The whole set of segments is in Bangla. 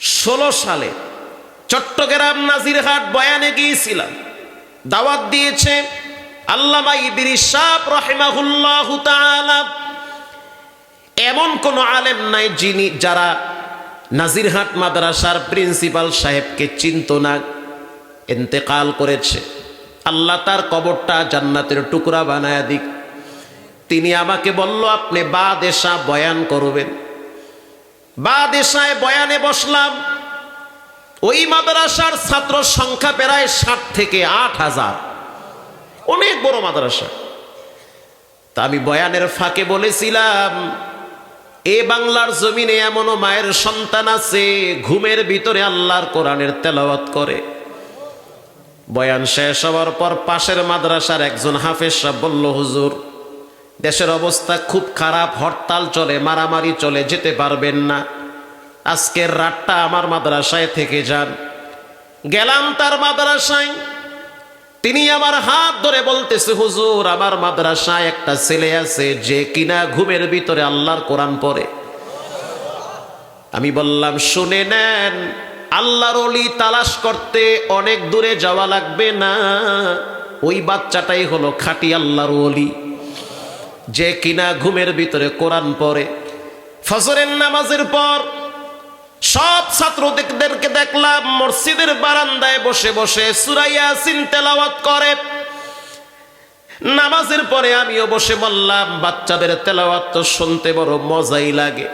ষোলো সালে চট্টগ্রাম নাজিরহাট বয়ানে গিয়েছিলাম। দাওয়াত দিয়েছে আল্লামা ইদ্রিস সাহ রহিমাহুল্লাহ এমন কোন আলেম নাই যিনি, যারা নাজিরহাট মাদ্রাসার প্রিন্সিপাল সাহেবকে চিনত না এতেকাল করেছে। আল্লাহ তার কবরটা জান্নাতের টুকরা বানায় দিক। তিনি আমাকে বলল, আপনি বা দেশা বয়ান করবেন। বা দেশায় বয়ানে বসলাম, ওই মাদ্রাসার ছাত্র সংখ্যা প্রায় ষাট থেকে আট হাজার। অনেক বড় মাদ্রাসা। তা আমি বয়ানের ফাঁকে বলেছিলাম, এ বাংলার জমিনে এমনও মায়ের সন্তান আছে, ঘুমের ভিতরে আল্লাহর কোরআনের তেলাওয়াত করে। বয়ান শেষ হওয়ার পর পাশের মাদ্রাসার একজন হাফেজ সাহেব বলল, হুজুর, দেশের অবস্থা খুব খারাপ, হরতাল চলে, মারামারি চলে, যেতে পারবেন না। আজকের রাতটা আমার মাদ্রাসায় থেকে যান। গেলাম তার মাদ্রাসায়। তিনি আমার হাত ধরে বলতেছে, হুজুর, আমার মাদ্রাসায় একটা ছেলে আছে যে কিনা ঘুমের ভিতরে আল্লাহর কোরআন পড়ে। আমি বললাম, শুনে নেন, আল্লাহর অলি তালাশ করতে অনেক দূরে যাওয়া লাগবে না। ওই বাচ্চাটাই হলো খাঁটি আল্লাহর অলি যে কিনা ঘুমের ভিতরে কোরআন পড়ে। ফজরের নামাজের পর সব ছাত্রদেরকে দেখলাম মসজিদের বারান্দায় বসে বসে সুরাইয়া সিন তেলাওয়াত করে। নামাজের পরে আমিও বসে বললাম, বাচ্চাদের তেলাওয়াত তো শুনতে বড় মজাই লাগে।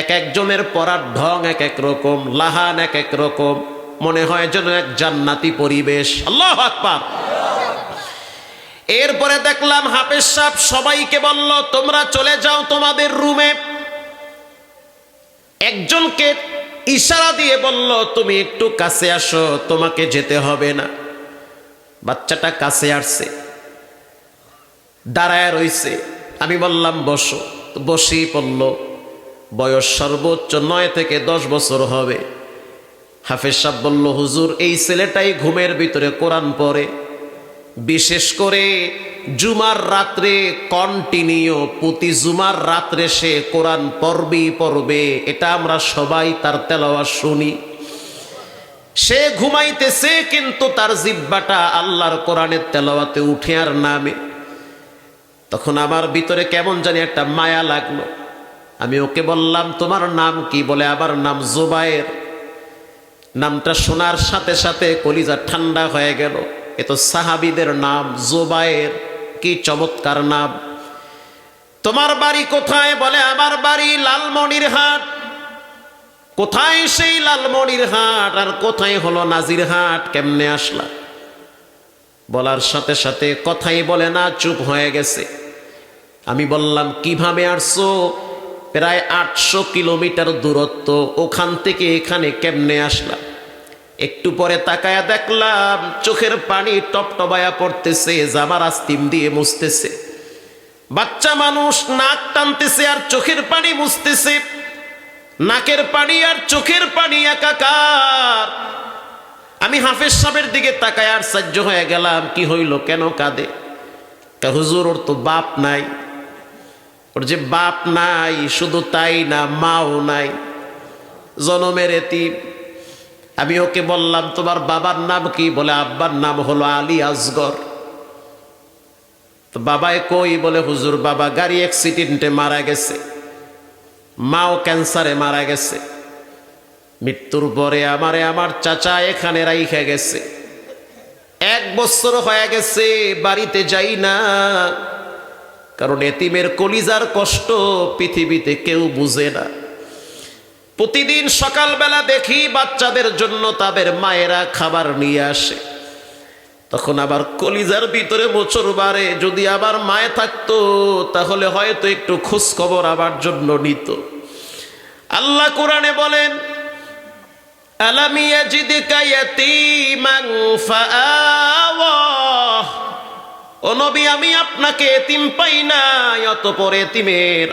এক একজনের পড়ার ঢং এক এক রকম, লাহান এক এক রকম, মনে হয় যেন এক জান্নাতি পরিবেশ। আল্লাহ আকবার। এরপরে দেখলাম হাফেজ সাহেব সবাইকে বলল, তোমরা চলে যাও তোমাদের রুমে। একজনকে ইশারা দিয়ে বলল, তুমি একটু কাছে আসো, তোমাকে যেতে হবে না। বাচ্চাটা কাছে আসছে, দাঁড়ায় রইছে। আমি বললাম, বসো। বসেই পড়ল। বয়স সর্বোচ্চ নয় থেকে দশ বছর হবে। হাফেজ সাহেব বলল, হুজুর, এই ছেলেটাই ঘুমের ভিতরে কোরআন পড়ে। বিশেষ করে জুমার রাত্রে কন্টিনিউ প্রতি জুমার রাত্রে সে কোরআন পড়বেই পড়বে, এটা আমরা সবাই তার তেলাওয়া শুনি। সে ঘুমাইতেছে কিন্তু তার জিব্বাটা আল্লাহর কোরআনের তেলাওয়াতে উঠে আর নামে। তখন আমার ভিতরে কেমন জানি একটা মায়া লাগল। আমি ওকে বললাম, তোমার নাম কি? বলে আবার নাম জোবায়ের। নামটা শোনার সাথে সাথে কলিজা ঠান্ডা হয়ে গেল। এ তো সাহাবিদের নাম জোবায়ের। কি চমৎকার নাম তোমার বাড়ি কোথায় বলে আমার বাড়ি লালমনির হাট। কোথায় সেই লালমনির হাট আর কোথায় হলো নাজির হাট, কেমনে আসলা? বলার সাথে সাথে কথাই বলে না, চুপ হয়ে গেছে। আমি বললাম, কীভাবে আসছো? প্রায় আটশো কিলোমিটার দূরত্ব, ওখান থেকে এখানে কেমনে আসলাম একটু পরে তাকায়া দেখলাম, চোখের পানি টপটবায়া পড়তেছে, জামার আস্তিম দিয়ে মুছতেছে। বাচ্চা মানুষ নাক টানতেছে আর চোখের পানি মুছতেছে। নাকের পানি আর চোখের পানি একাকার। আমি হাফেজ সাহেবের দিকে তাকায় আর সাহায্য হয়ে গেলাম, কি হইল, কেন কাঁদে? হুজুর, ওর তো বাপ নাই। ওর যে বাপ নাই, শুধু তাই না, মাও নাই। জনমের এতিম। আমি ওকে বললাম, তোমার বাবার নাম কি? বলে, আব্বার নাম হলো আলী আসগর তো বাবায় কই বলে, হুজুর, বাবা গাড়ি অ্যাক্সিডেন্টে মারা গেছে। মাও ক্যান্সারে মারা গেছে। মৃত্যুর পরে আমারে আমার চাচা এখানে রাইখা গেছে। এক বছর হয়ে গেছে, বাড়িতে যাই না। কারণ এতিমের কলিজার কষ্ট পৃথিবীতে কেউ বুঝে না। প্রতিদিন সকালবেলা দেখি বাচ্চাদের জন্য তাদের মায়েরা খাবার নিয়ে আসে। তখন আবার কলিজার ভিতরে মোচর বাড়ে। যদি আবার মায়ে থাকতো, তাহলে হয়তো একটু খোঁজ খবর আবার জন্য নিত। আল্লাহ কোরআনে বলেন আলামিয়া জিদিকা ইয়াতীমান ফাআওয়াহ আমি আপনাকে পাই এতিমের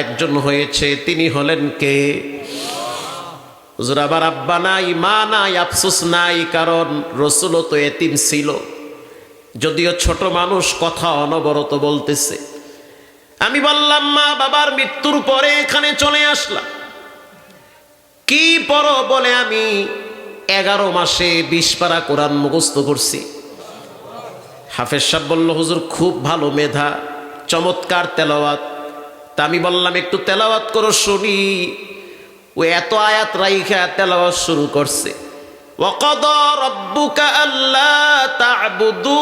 একজন হয়েছে, তিনি হলেন আব্বা নাই, মা নাই, আফসোস নাই, কারণ রসুলও তো এতিম ছিল। যদিও ছোট মানুষ, কথা অনবরত বলতেছে। আমি বললাম, মা, বাবার মৃত্যুর পরে এখানে চলে আসলাম। কি পর বলে আমি এগারো মাসে বিশ পারা কোরআন মুখস্থ করছি। হাফেজ সাহেব বলল হুজুর খুব ভালো মেধা চমৎকার তেলাওয়াত তা আমি বললাম একটু তেলাওয়াত করো শুনি ও এত আয়াত রাইখা তেলাওয়াত শুরু করছে وقضى ربك ألا تعبدوا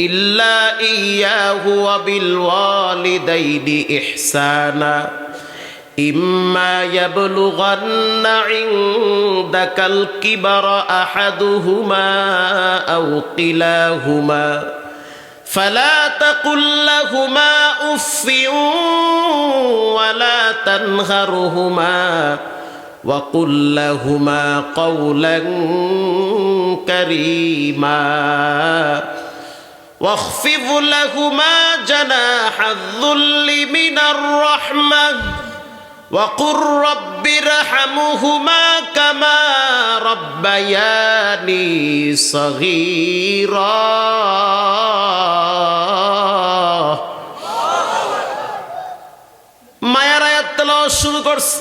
إلا إياه وبالوالدين إحسانا إما يبلغن عندك الكبر أحدهما أو كلاهما فلا تقل لهما أف ولا تنهرهما وقل لهما قولا كريما واخفض لهما جناح الذل من الرحمة وقل رب ارحمهما كما ربياني صغيرا মায়ের আয়াত তেলাওয়াত শুরু করছে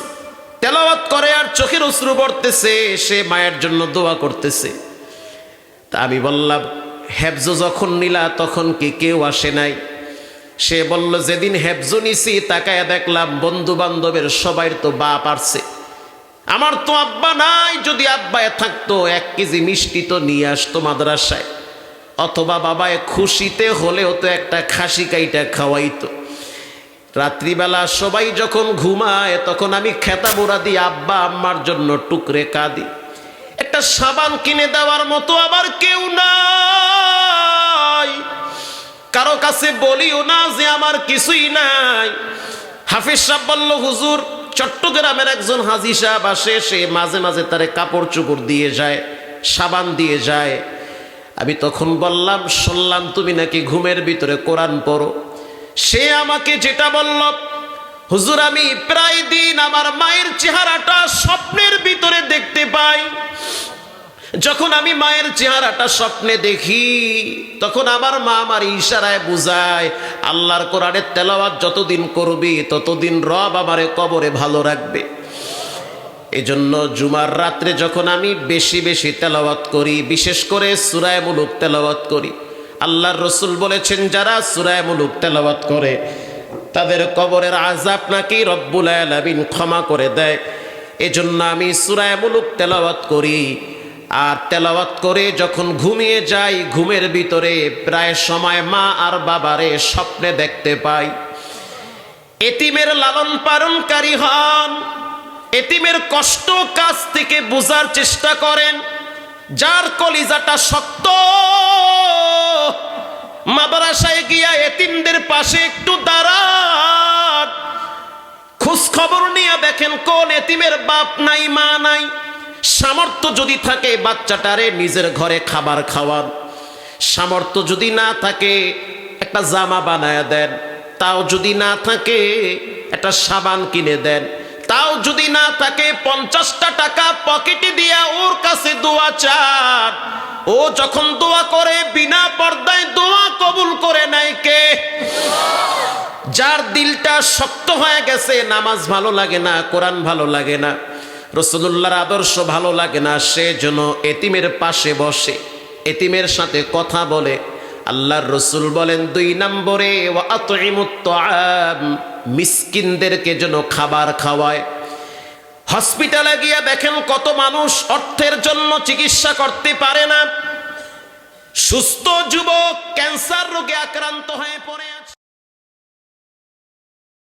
তেলাওয়াত করে আর চোখের অশ্রু পড়তেছে সে মায়ের জন্য দোয়া করতেছে তা আমি বললাম হেফজ যখন নিলা তখন কি কেউ আসে নাই সে বলল, যেদিন হেফজ নিছি, তাকায় দেখলাম বন্ধু বান্ধবের সবাই তো বাপ আসছে আমার তো আব্বা নাই, যদি আব্বায় থাকতো, এক কেজি মিষ্টি তো নিয়ে আসতো মাদ্রাসায়। অথবা বাবায় খুশিতে হলেও তো একটা খাসি কাইটা খাওয়াইতো। রাত্রিবেলা সবাই যখন ঘুমায়, তখন আমি খেতা মোড়া দিই আব্বা আম্মার জন্য টুকরে কাঁদি। একটা সাবান কিনে দেওয়ার মতো আবার কেউ নাই। কারও কাছে বলিও না যে আমার কিছুই নাই। হাফিজ সাহেব বলল, হুজুর, চট্টগ্রামের একজন হাজি সাহেব আসে, সে মাঝে মাঝে তারে কাপড় চোপড় দিয়ে যায়, সাবান দিয়ে যায়। আমি তখন বললাম, শুনলাম তুমি নাকি ঘুমের ভিতরে কোরআন পড়ো। সে আমাকে যেটা বলল, হুজুর, আমি প্রায় দিন আমার মায়ের চেহারাটা স্বপ্নের ভিতরে দেখতে পাই। যখন আমি মায়ের চেহারাটা স্বপ্নে দেখি, তখন আমার মা আমার ইশারায় বুঝায়, আল্লাহর কোরআনের তেলাওয়াত যতদিন করবি, ততদিন রব আমারে কবরে ভালো রাখবে। এজন্য জুমার রাত্রে যখন আমি বেশি বেশি তেলাওয়াত করি, বিশেষ করে সুরায় মুলুক তেলাওয়াত করি, আল্লাহর রসুল বলেছেন, যারা সুরায় মুলুক তেলাওয়াত করে, তাদের কবরের আজাব নাকি রব্বুল আলামিন ক্ষমা করে দেয়। এজন্য আমি সুরায় মুলুক তেলাওয়াত করি। আর তেলাওয়াত করে যখন ঘুমিয়ে যাই, ঘুমের ভিতরে প্রায় সময় মা আর বাবারে স্বপ্নে দেখতে পাই। এতিমের লালন পালনকারী হন, এতিমের কষ্ট কাছ থেকে বোঝার চেষ্টা করেন, যার কলিজাটা শক্ত। মাদ্রাসায় গিয়া এতিমদের পাশে একটু দাঁড়ান। খোঁজ খবর নিয়ে দেখেন কোন এতিমের বাপ নাই, মা নাই। সামর্থ্য যদি থাকে বাচ্চাটারে নিজের ঘরে খাবার খাওয়ান সামর্থ্য যদি না থাকে, একটা জামা বানায় দেন। তাও যদি না থাকে, একটা সাবান কিনে দেন। তাও যদি না থাকে, পঞ্চাশটা টাকা পকেটে দিয়া ওর কাছে দোয়া চান। ও যখন দোয়া করে, বিনা পর্দায় দোয়া কবুল করে নাই কে? যার দিলটা শক্ত হয়ে গেছে, নামাজ ভালো লাগে না, কোরআন ভালো লাগে না। রসুল্লাহর আদর্শ ভালো লাগে না, সে যেন এতিমের পাশে বসে, এতিমের সাথে কথা বলে। আল্লাহর রসুল বলেন, দুই নম্বরে মিসকিনদেরকে যেন খাবার খাওয়ায়। হসপিটালে গিয়া দেখেন কত মানুষ অর্থের জন্য চিকিৎসা করতে পারে না। সুস্থ যুবক ক্যান্সার রোগে আক্রান্ত হয়ে পড়ে।